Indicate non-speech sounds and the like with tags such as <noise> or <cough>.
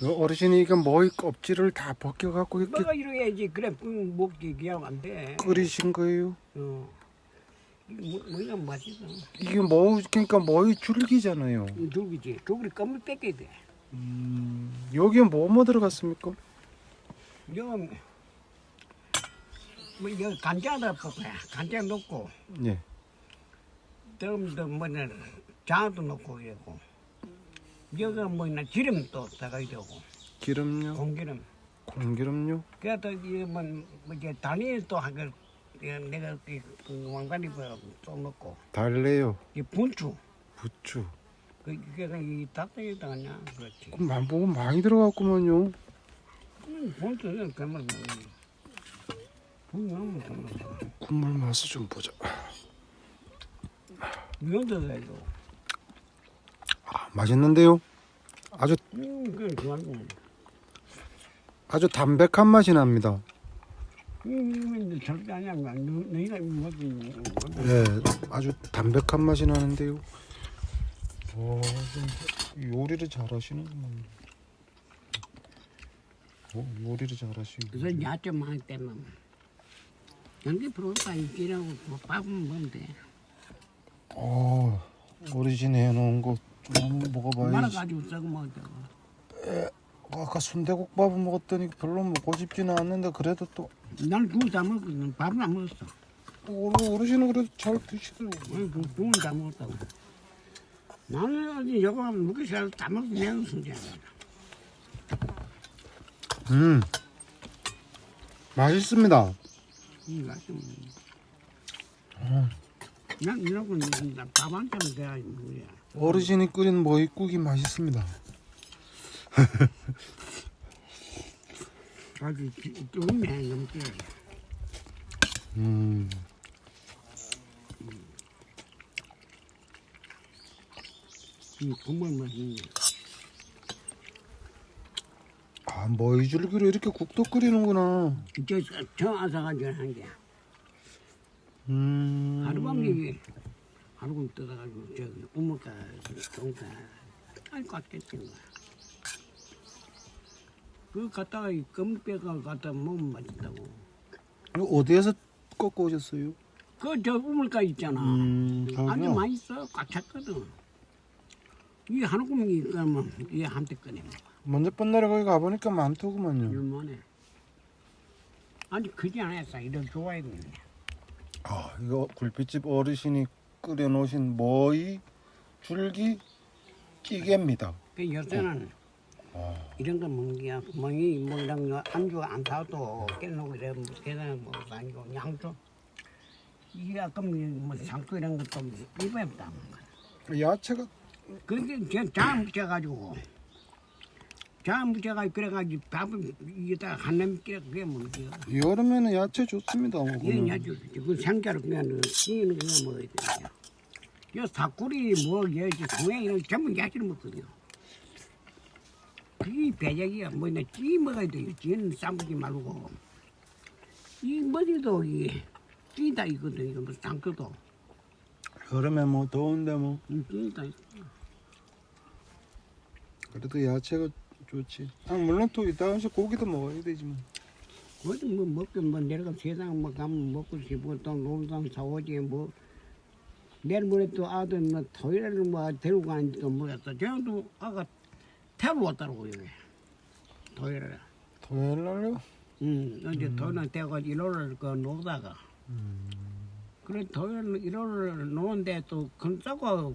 그 어르신이 이거 머리 껍질을 다 벗겨갖고 이렇게 뭐가 이래야지 그래 음, 먹기 그냥 안 돼. 끓이신 거예요? 어. 이거 뭐, 뭐가 맛있어. 이게 뭐 그러니까 머리 줄기잖아요. dur기지. 저기 껌을 뺏겨야 돼. 음, 여기에 뭐뭐 들어갔습니까? 이건 뭐 이거 간장도 뽑아야 간장 넣고 예. 다음도 뭐는 장도 넣고 이러고 여기 뭐나 기름도 들어가야 되고 기름요, 공기름. 공기름요. 그래도 이뭐 뭐 이제 단위 또 하고 내가 그 왕관이 또 넣고 달래요, 이 분추 부추. 그 이게 이 닭다리 당하냐 그렇지. 그럼 만 보고 많이 들어갔구만요. 음, 분추는 그만 분명 그만 국물 맛을 좀 보자. 해도 아, 맛있는데요. 아주 음 아주 담백한 맛이 납니다. 음 절대 아니야 너- 너희가 무슨 예, 아주 담백한 맛이 나는데요. 와, 좀 요리를 잘하시는구만. 어, 요리를 잘하시고. 그래서 야채 많이 때면 연기 프로가 있기라고 뭐 밥은 돼 어, 어르신 해놓은 거 좀 한번 먹어봐야지. 말아가지고 썩어 먹자고. 아까 순대국밥은 먹었더니 별로 먹고 싶지는 않는데 그래도 또 나는 죽을 다 먹었거든. 밥은 안 먹었어. 어르- 어르신은 그래도 잘 드시더라고요. 응, 그 죽은 다 먹었다고. 나는 어디 여기 가면 먹기 싫어서 다 먹고 내는 순이야. 음, 맛있습니다. 이 맛이 난 이러고 밥한 잔 돼야 뭐야 어르신이 끓인 머릿국이 맛있습니다. <laughs> 아주 좋네 넘게 음, 이 국물 맛있네 아 머리줄기로 이렇게 국도 끓이는구나. 저저 아사가지고 한 게. 음, 하루밤이 하 루밤 뜯어가지고 저기 우물가 동가 알 꽉겠지 뭐. 그 갖다가 이 검배가 갖다 먹으면 맛있다고. 이거 어디에서 꺾어 오셨어요? 그 저 우물가 있잖아. 음, 아주 저기요. 맛있어. 꽉 찼거든. 이 한우금이 그러면 이 한테 꺼내 먹어. 먼저 뻔날에 거기 가보니까 많더구만요. 얼마나. 아주 크지 않았어. 이런 좋아해 보네. 아, 이거 굴빛집 어르신이 끓여 놓으신 머리 줄기 찌개입니다. 그 요새는 아, 이런 거 먹는 게 멍이 뭐 이런 거 안주 안 사도 깨놓고 이래 계산 뭐 아니고 양주 이게 아까 뭐 상추 이런 것도 입에 없다 야채가 그렇게 장 묻혀가지고 장 묻혀가지고 그래가지고 밥을 이게다 한남 끼 그게 먹지 여름에는 야채 좋습니다. 뭐, 이게. 야주 그 생자로 그냥 찌는 그냥 먹어야 돼. 요 사쿠리 뭐 여기 동해 이런 전부 야채를 먹거든요. 그게 배작이야. 뭐냐 찌 먹어야 돼요. 찌는 싸먹지 말고 이 머리도 이 찌다 있거든. 이거 뭐 상크도 여름에 뭐 더운데 뭐 찌다. 그래도 야채가 좋지. 아, 물론 또 이따 가서 고기도 먹어야 되지만. 어디 뭐 먹긴 뭐 내려가 세상 뭐 가면 먹고 싶고 또 놀던 사오지 뭐 내일 모레 또 아들 뭐 토요일에 뭐 데리고 가는지도 모르겠어. 저도 아가 태우러 왔다고 여기 토요일에. 토요일 날요? 응, 어제 토요일에 대가지고 일요일 그 놀다가. 그래 토요일 일요일 노는데 또 근싸고